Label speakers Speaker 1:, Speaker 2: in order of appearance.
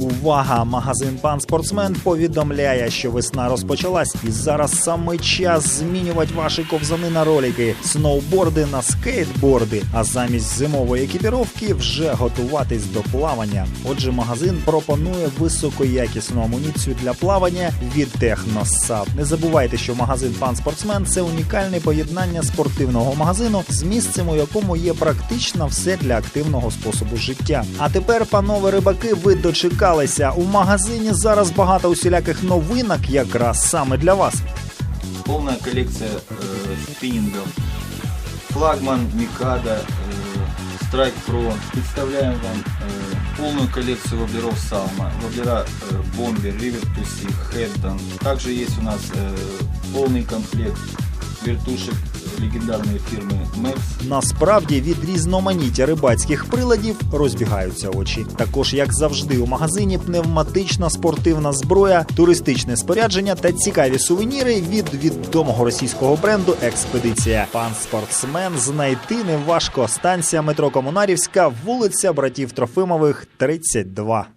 Speaker 1: Увага! Магазин Пан Спортсмен повідомляє, що весна розпочалась, і зараз саме час змінювати ваші ковзани на ролики, сноуборди на скейтборди. А замість зимової екіпіровки вже готуватись до плавання. Отже, магазин пропонує високоякісну амуніцію для плавання від Техносап. Не забувайте, що магазин Пан Спортсмен це унікальне поєднання спортивного магазину з місцем, у якому є практично все для активного способу життя. А тепер, панове рибаки, ви дочекалися. У магазині зараз багато усіляких новинок, якраз саме для вас.
Speaker 2: Полная коллекция э, спиннингов. Флагман, Микада, э, Strike Pro. Представляем вам э, полную коллекцию воблеров Салма. Воблера э, Бомбер, Ривер Туси, Хеддон. Также есть у нас э, полный комплект вертушек легендарной фирмы Max.
Speaker 1: Насправді від різноманіття рибацьких приладів розбігаються очі. Також, як завжди, у магазині пневматична спортивна зброя, туристичне спорядження та цікаві сувеніри від відомого російського бренду Експедиція. Пан спортсмен знайти неважко. Станція метро Комунарівська, вулиця братів Трофимових, 32.